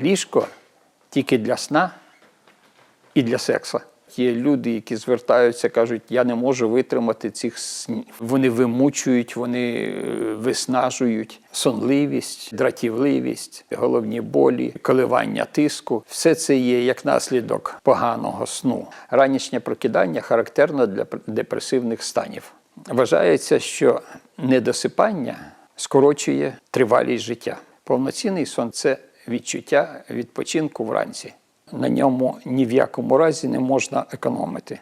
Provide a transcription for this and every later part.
ліжко тільки для сна і для сексу. Є люди, які звертаються, кажуть, я не можу витримати цих снів. Вони вимучують, вони е, виснажують сонливість, дратівливість, головні болі, коливання тиску. Все це є як наслідок поганого сну. Ранішнє прокидання характерно для депресивних станів. Вважається, що недосипання скорочує тривалість життя. Повноцінний сон це відчуття відпочинку вранці. На ньому ні в якому разі не можна економити.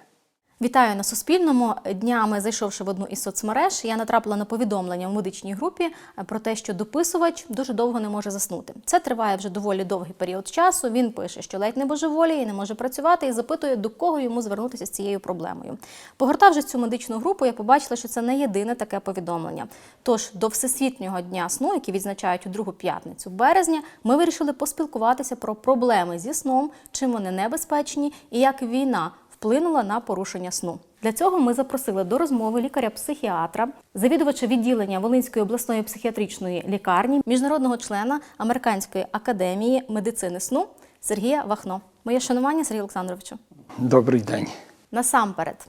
Вітаю на Суспільному. Днями зайшовши в одну із соцмереж, я натрапила на повідомлення в медичній групі е, про те, що дописувач дуже довго не може заснути. Це триває вже доволі довгий період часу. Він пише, що ледь не божеволіє, і не може працювати, і запитує, до кого йому звернутися з цією проблемою. Погортавши цю медичну групу, я побачила, що це не єдине таке повідомлення. Тож до Всесвітнього дня сну, який відзначають у другу п'ятницю березня, ми вирішили поспілкуватися про проблеми зі сном, чим вони небезпечні і як війна вплинула на порушення сну. Для цього ми запросили до розмови лікаря-психіатра, завідувача відділення Волинської обласної психіатричної лікарні, міжнародного члена Американської академії медицини сну Сергія Вахно. Моє шанування Сергію Олександровичу. Добрий день. Насамперед,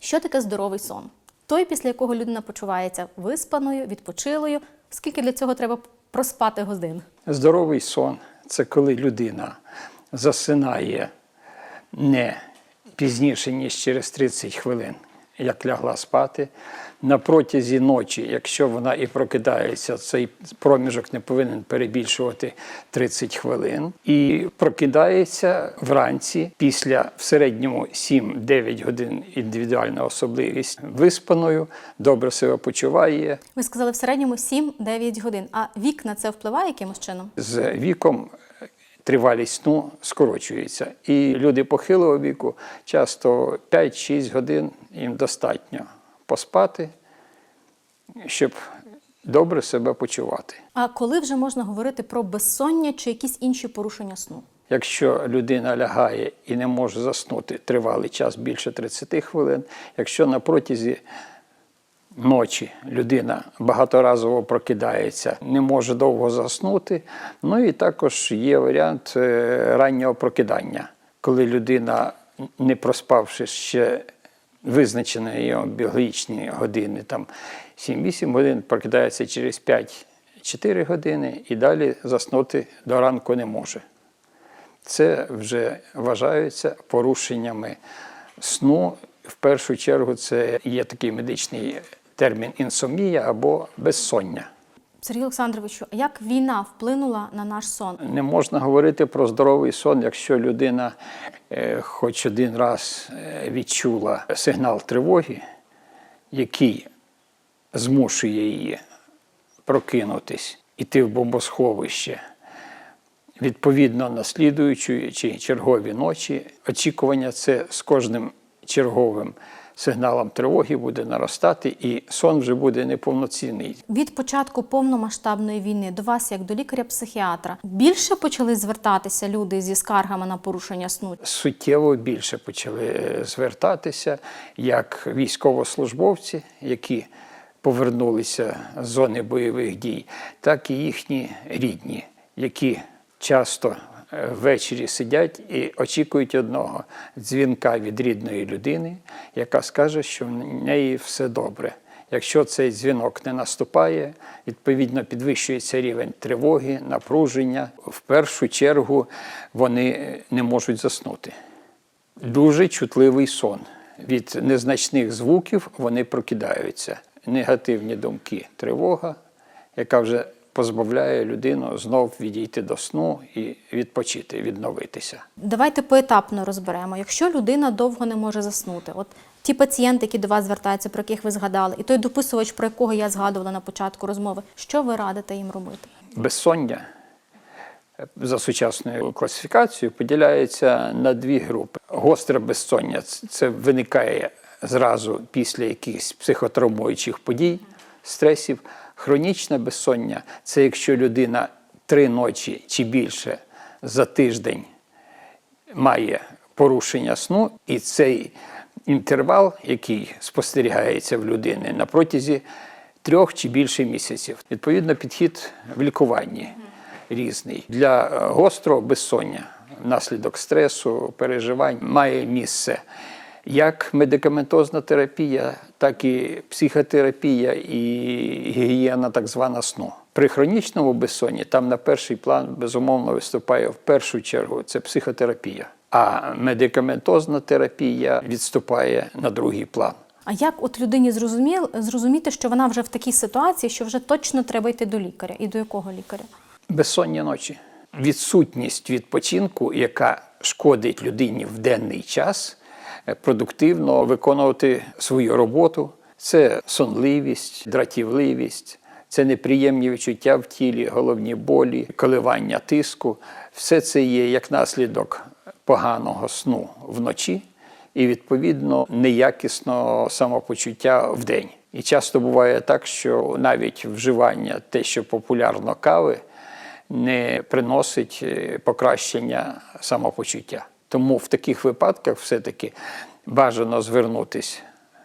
що таке здоровий сон? Той, після якого людина почувається виспаною, відпочилою. Скільки для цього треба проспати годин? Здоровий сон це коли людина засинає не пізніше, ніж через 30 хвилин, як лягла спати. На протязі ночі, якщо вона і прокидається, цей проміжок не повинен перебільшувати 30 хвилин. І прокидається вранці після в середньому 7-9 годин індивідуальна особливість виспаною, добре себе почуває. Ви сказали в середньому 7-9 годин. А вік на це впливає якимось чином? З віком тривалість сну скорочується. І люди похилого віку часто 5-6 годин їм достатньо поспати, щоб добре себе почувати. А коли вже можна говорити про безсоння чи якісь інші порушення сну? Якщо людина лягає і не може заснути тривалий час більше 30 хвилин, якщо на протязі ночі людина багаторазово прокидається, не може довго заснути, ну і також є варіант е, раннього прокидання, коли людина, не проспавши ще визначені біологічні години, там 7-8 годин, прокидається через 5-4 години і далі заснути до ранку не може. Це вже вважаються порушеннями сну. В першу чергу це є такий медичний термін інсомнія або безсоння. Сергій Олександровичу, як війна вплинула на наш сон? Не можна говорити про здоровий сон, якщо людина е, хоч один раз е, відчула сигнал тривоги, який змушує її прокинутись, іти в бомбосховище. Відповідно, на слідуючу чи чергові ночі, очікування це з кожним черговим сигналом тривоги буде наростати, і сон вже буде неповноцінний. Від початку повномасштабної війни до вас, як до лікаря-психіатра, більше почали звертатися люди зі скаргами на порушення сну? Суттєво більше почали е, звертатися як військовослужбовці, які повернулися з зони бойових дій, так і їхні рідні, які часто ввечері сидять і очікують одного дзвінка від рідної людини, яка скаже, що в неї все добре. Якщо цей дзвінок не наступає, відповідно підвищується рівень тривоги, напруження. В першу чергу вони не можуть заснути. Дуже чутливий сон. Від незначних звуків вони прокидаються. Негативні думки, тривога, яка вже позбавляє людину знов відійти до сну і відпочити, відновитися. Давайте поетапно розберемо. Якщо людина довго не може заснути, от ті пацієнти, які до вас звертаються, про яких ви згадали, і той дописувач, про якого я згадувала на початку розмови, що ви радите їм робити? Безсоння е, за сучасною класифікацією поділяється на дві групи. Гостре безсоння це виникає зразу після якихось психотравмуючих подій, стресів. Хронічне безсоння це якщо людина три ночі чи більше за тиждень має порушення сну, і цей інтервал, який спостерігається в людини на протязі трьох чи більше місяців. Відповідно, підхід в лікуванні. різний. Для е, гострого безсоння внаслідок стресу, переживань має місце як медикаментозна терапія, так і психотерапія і гігієна так звана сну. При хронічному безсонні там на перший план безумовно виступає в першу чергу це психотерапія, а медикаментозна терапія відступає на другий план. А як от людині зрозуміл, зрозуміти, що вона вже в такій ситуації, що вже точно треба йти до лікаря? І до якого лікаря? Безсонні ночі. Відсутність відпочинку, яка шкодить людині в денний час, продуктивно виконувати свою роботу. Це сонливість, дратівливість, це неприємні відчуття в тілі, головні болі, коливання тиску. Все це є як наслідок поганого сну вночі і, відповідно, неякісного самопочуття в день. І часто буває так, що навіть вживання те, що популярно кави, не приносить е, покращення самопочуття. Тому в таких випадках все-таки бажано звернутися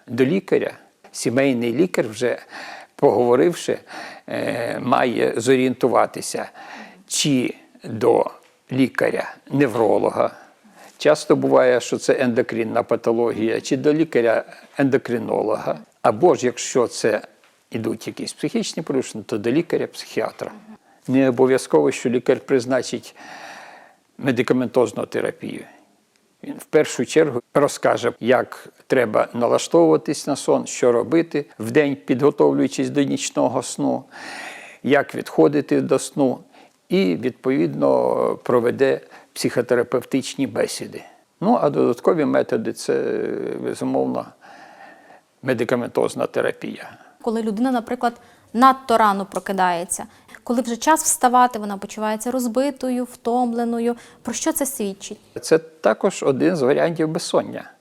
до лікаря. Сімейний лікар, вже поговоривши, е, має зорієнтуватися чи до лікаря-невролога. Часто буває, що це ендокринна патологія, чи до лікаря-ендокринолога, або ж якщо це ідуть якісь психічні порушення, то до лікаря-психіатра. Не обов'язково, що лікар призначить медикаментозну терапію. Він в першу чергу розкаже, як треба налаштовуватись на сон, що робити в день, підготовлюючись до нічного сну, як відходити до сну, і відповідно проведе психотерапевтичні бесіди. Ну а додаткові методи це безумовно медикаментозна терапія. Коли людина, наприклад, надто рано прокидається, коли вже час вставати, вона почувається розбитою, втомленою. Про що це свідчить? Це також один з варіантів безсоння,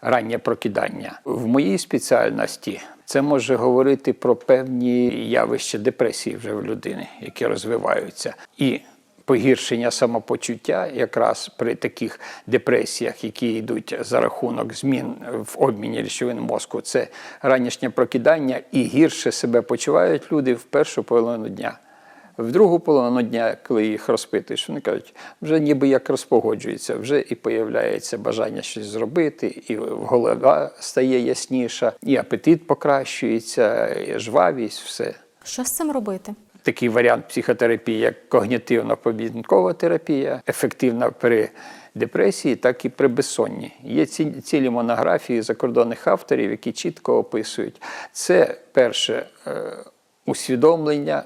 раннє прокидання. В моїй спеціальності це може говорити про певні явища депресії вже в людини, які розвиваються. І погіршення самопочуття якраз при таких депресіях, які йдуть за рахунок змін в обміні речовин мозку, це ранішнє прокидання і гірше себе почувають люди в першу половину дня. В другу половину дня, коли їх розпитуєш, вони кажуть, вже ніби як розпогоджується, вже і появляється бажання щось зробити, і голова стає ясніша, і апетит покращується, і жвавість, все. Що з цим робити? Такий варіант психотерапії, як когнітивно-поведінкова терапія, ефективна при депресії, так і при безсонні. Є ці- цілі монографії закордонних авторів, які чітко описують. Це перше е, усвідомлення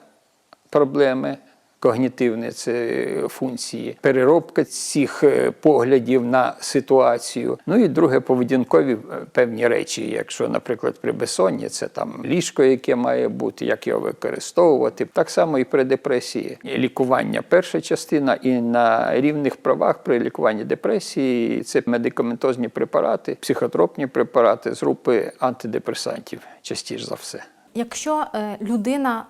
проблеми. Когнітивні це функції, переробка цих е, поглядів на ситуацію. Ну і друге, поведінкові е, певні речі. Якщо, наприклад, при безсонні це там ліжко, яке має бути, як його використовувати. Так само і при депресії. Лікування перша частина, і на рівних правах при лікуванні депресії це медикаментозні препарати, психотропні препарати з групи антидепресантів, частіше за все. Якщо е, людина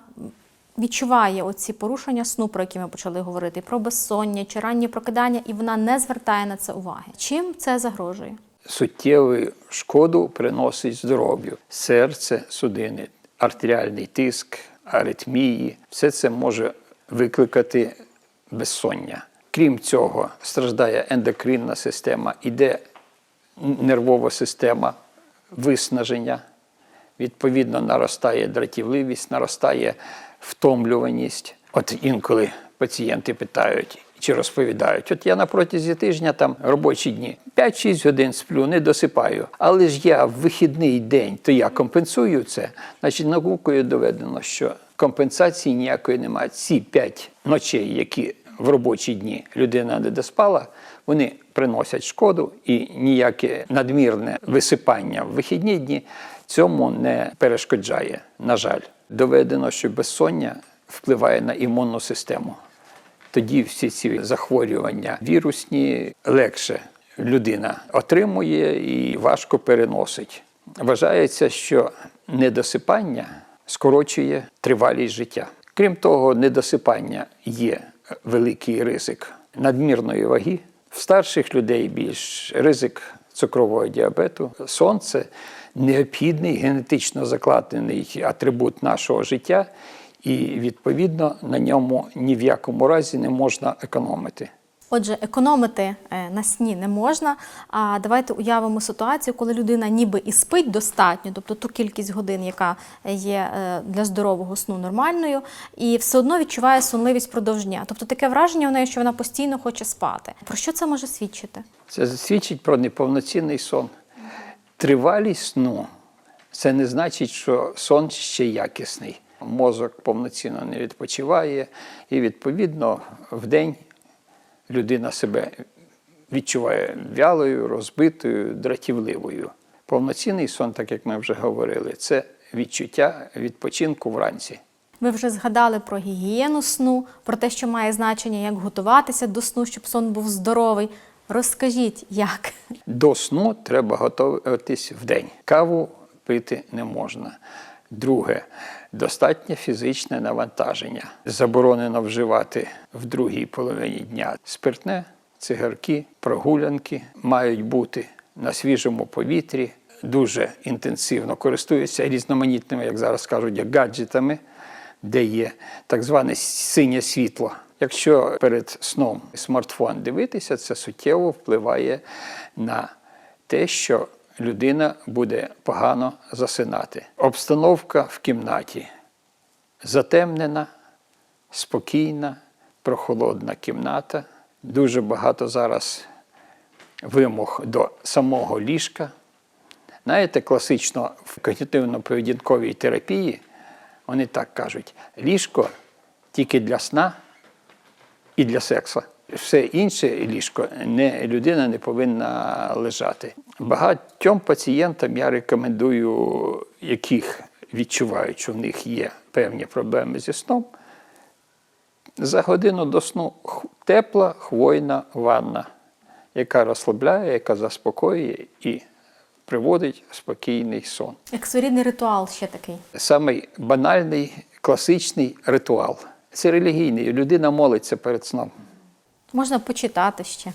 відчуває оці порушення сну, про які ми почали говорити, про безсоння чи раннє прокидання, і вона не звертає на це уваги, чим це загрожує? суттєву шкоду приносить здоров'ю. Серце, судини, артеріальний тиск, аритмії все це може викликати безсоння. Крім цього, страждає ендокринна система, іде нервова система виснаження. Відповідно, наростає дратівливість, наростає втомлюваність. От інколи пацієнти питають чи розповідають: от я на протязі тижня там робочі дні 5-6 годин сплю, не досипаю. Але ж я в вихідний день, то я компенсую це. Значить, наукою доведено, що компенсації ніякої немає. Ці 5 ночей, які в робочі дні людина не доспала, вони приносять шкоду і ніяке надмірне висипання в вихідні дні цьому не перешкоджає. На жаль, доведено, що безсоння впливає на імунну систему. Тоді всі ці захворювання вірусні легше людина отримує і важко переносить. Вважається, що недосипання скорочує тривалість життя. Крім того, недосипання є великий ризик надмірної ваги. В старших людей більш ризик цукрового діабету. Сон це необхідний генетично закладений атрибут нашого життя, і відповідно на ньому ні в якому разі не можна економити. Отже, економити е, на сні не можна. А давайте уявимо ситуацію, коли людина ніби і спить достатньо, тобто ту кількість годин, яка є е, для здорового сну нормальною, і все одно відчуває сонливість впродовж дня. Тобто таке враження у неї, що вона постійно хоче спати. Про що це може свідчити? Це свідчить про неповноцінний сон. Тривалість сну це не значить, що сон ще якісний. Мозок повноцінно не відпочиває, і відповідно в день людина себе відчуває вялою, розбитою, дратівливою. Повноцінний сон, так як ми вже говорили, це відчуття відпочинку вранці. Ви вже згадали про гігієну сну, про те, що має значення, як готуватися до сну, щоб сон був здоровий. Розкажіть, як? До сну треба готуватись в день. Каву пити не можна. Друге, достатнє фізичне навантаження. Заборонено вживати в другій половині дня спиртне, цигарки, прогулянки мають бути на свіжому повітрі. Дуже інтенсивно користуються різноманітними, як зараз кажуть, гаджетами, де є так зване синє світло. Якщо перед сном смартфон дивитися, це суттєво впливає на те, що людина буде погано засинати. Обстановка в кімнаті затемнена, спокійна, прохолодна кімната. Дуже багато зараз вимог до самого ліжка. Знаєте, класично в когнітивно-поведінковій терапії вони так кажуть: ліжко тільки для сна і для сексу. Все інше ліжко не, людина не повинна лежати. Багатьом пацієнтам я рекомендую, яких відчувають, що в них є певні проблеми зі сном. За годину до сну тепла хвойна ванна, яка розслабляє, яка заспокоює і приводить спокійний сон. Як своєрідний ритуал ще такий. Самий банальний класичний ритуал. Це релігійний. Людина молиться перед сном. Можна почитати ще.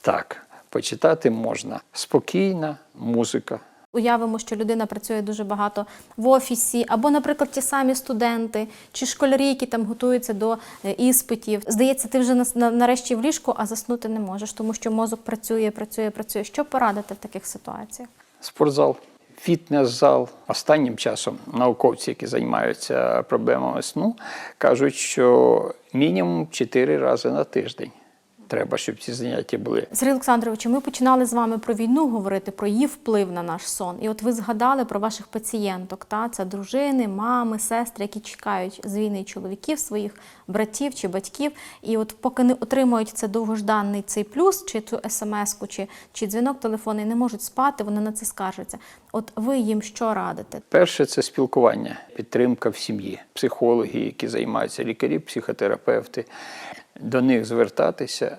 Так, почитати можна. Спокійна музика. Уявимо, що людина працює дуже багато в офісі, або, наприклад, ті самі студенти чи школярі, які там готуються до е, іспитів. Здається, ти вже на- на- нарешті в ліжку, а заснути не можеш, тому що мозок працює, працює, працює. Що порадити в таких ситуаціях? Спортзал, фітнес-зал. Останнім часом науковці, які займаються проблемами сну, кажуть, що мінімум 4 рази на тиждень треба, щоб ці заняття були. Сергій Олександрович, ми починали з вами про війну говорити, про її вплив на наш сон. І от ви згадали про ваших пацієнток. Та? Це дружини, мами, сестри, які чекають з війни чоловіків, своїх братів чи батьків. І от поки не отримують це довгожданий цей плюс, чи ту смс-ку, чи, чи дзвінок телефонний, не можуть спати, вони на це скаржаться. От ви їм що радите? Перше це спілкування, підтримка в сім'ї, психологи, які займаються лікарі, психотерапевти. До них звертатися.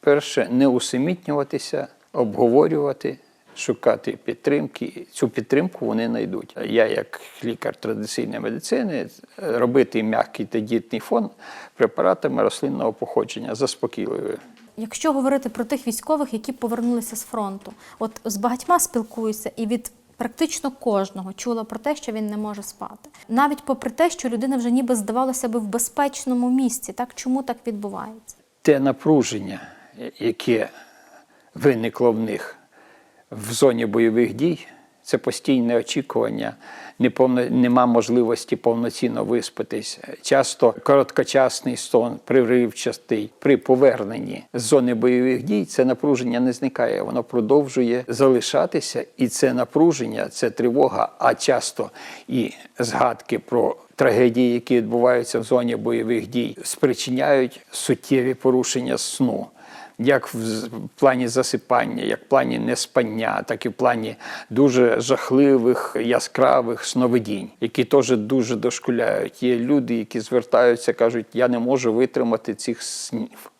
Перше, не усамітнюватися, обговорювати, шукати підтримки. Цю підтримку вони знайдуть. Я, як лікар традиційної медицини, робити м'який та дітний фон препаратами рослинного походження заспокійливою. Якщо говорити про тих військових, які повернулися з фронту, от з багатьма спілкуюся і від практично кожного чула про те, що він не може спати. Навіть попри те, що людина вже ніби здавалося би в безпечному місці, так чому так відбувається? те напруження, яке виникло в них в зоні бойових дій, це постійне очікування, неповно, нема можливості повноцінно виспатись. Часто короткочасний сон, приривчастий. При поверненні з зони бойових дій це напруження не зникає, воно продовжує залишатися, і це напруження, це тривога, а часто і згадки про трагедії, які відбуваються в зоні бойових дій, спричиняють суттєві порушення сну. Як в плані засипання, як в плані неспання, так і в плані дуже жахливих яскравих сновидінь, які теж дуже дошкуляють. Є люди, які звертаються, кажуть, я не можу витримати цих снів.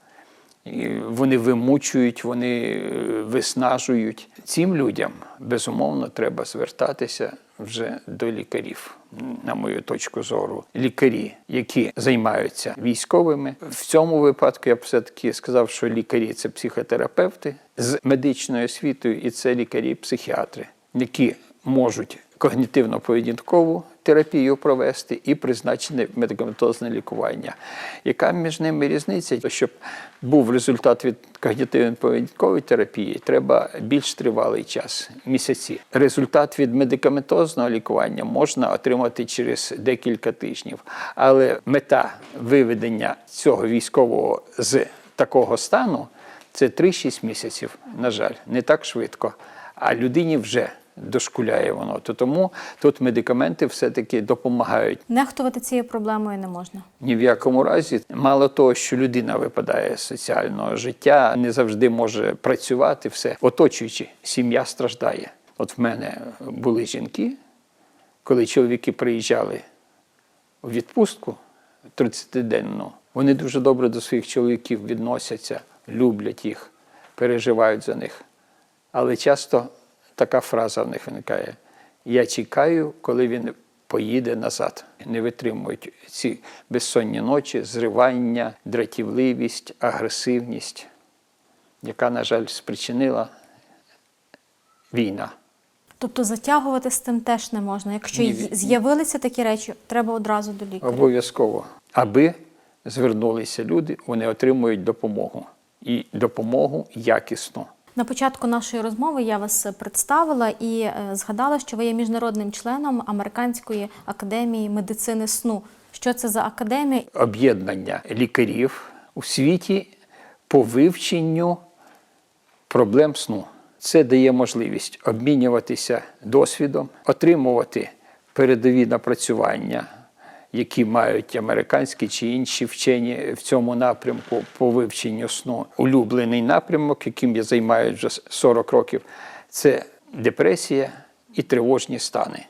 І Вони вимучують, вони е, виснажують. Цим людям безумовно треба звертатися вже до лікарів, на мою точку зору. Лікарі, які займаються військовими. В цьому випадку я б все-таки сказав, що лікарі це психотерапевти з медичною освітою, і це лікарі-психіатри, які можуть когнітивно-поведінкову терапію провести і призначене медикаментозне лікування. Яка між ними різниця? Щоб був результат від когнітивно-поведінкової терапії, треба більш тривалий час місяці. Результат від медикаментозного лікування можна отримати через декілька тижнів. Але мета виведення цього військового з такого стану це 3-6 місяців. На жаль, не так швидко. А людині вже дошкуляє воно. То тому тут медикаменти все-таки допомагають. Нехтувати цією проблемою не можна. Ні в якому разі, мало того, що людина випадає з соціального життя, не завжди може працювати, все оточуючи, сім'я страждає. От в мене були жінки, коли чоловіки приїжджали у відпустку 30-денну, вони дуже добре до своїх чоловіків відносяться, люблять їх, переживають за них. Але часто така фраза в них виникає: Я чекаю, коли він поїде назад. Не витримують ці безсонні ночі, зривання, дратівливість, агресивність, яка, на жаль, спричинила війна. Тобто затягувати з цим теж не можна. Якщо з'явилися такі речі, треба одразу до лікаря. Обов'язково, аби звернулися люди, вони отримують допомогу і допомогу якісну. На початку нашої розмови я вас представила і е, згадала, що ви є міжнародним членом Американської академії медицини сну. Що це за академія? об'єднання лікарів у світі по вивченню проблем сну. Це дає можливість обмінюватися досвідом, отримувати передові напрацювання, які мають американські чи інші вчені в цьому напрямку по вивченню сну. Улюблений напрямок, яким я займаюся вже 40 років, це депресія і тривожні стани.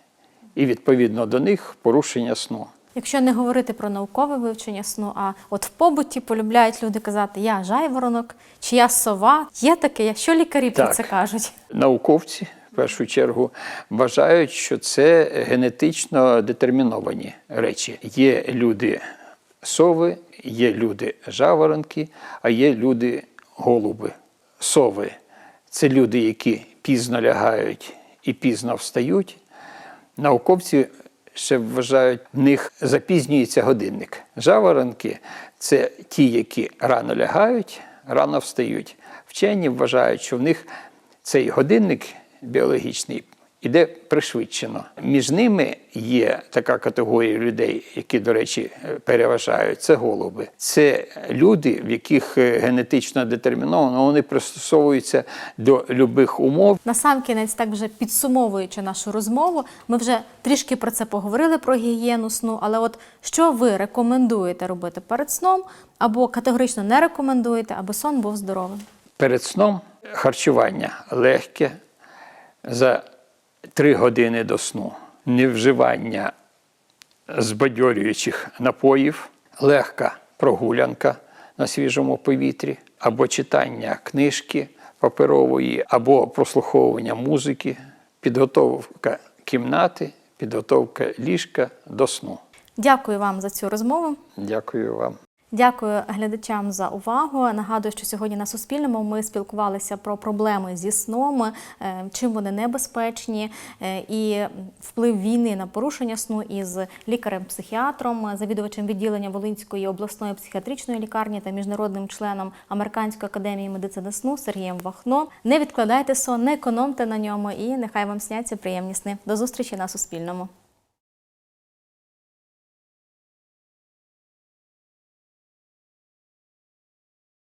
І відповідно до них порушення сну. Якщо не говорити про наукове вивчення сну, а от в побуті полюбляють люди казати Я жайворонок чи я сова. Є таке, що лікарі про це кажуть? Науковці в першу чергу вважають, що це генетично детерміновані речі. Є люди сови, є люди жаворонки, а є люди голуби. Сови це люди, які пізно лягають і пізно встають. Науковці ще вважають, в них запізнюється годинник. Жаворонки це ті, які рано лягають, рано встають. Вчені вважають, що в них цей годинник біологічний іде пришвидшено. Між ними є така категорія людей, які, до речі, переважають. Це голуби. Це люди, в яких е, генетично детерміновано, вони пристосовуються до любих умов. Насамкінець, так вже підсумовуючи нашу розмову, ми вже трішки про це поговорили про гігієну сну. Але от що ви рекомендуєте робити перед сном, або категорично не рекомендуєте, аби сон був здоровим? Перед сном харчування легке за 3 години до сну, невживання збадьорюючих напоїв, легка прогулянка на свіжому повітрі, або читання книжки паперової, або прослуховування музики, підготовка кімнати, підготовка ліжка до сну. Дякую вам за цю розмову. Дякую вам. Дякую глядачам за увагу. Нагадую, що сьогодні на Суспільному ми спілкувалися про проблеми зі сном, е, чим вони небезпечні, е, і вплив війни на порушення сну із лікарем-психіатром, завідувачем відділення Волинської обласної психіатричної лікарні та міжнародним членом Американської академії медицини сну Сергієм Вахно. Не відкладайте сон, не економте на ньому і нехай вам сняться приємні сни. До зустрічі на Суспільному.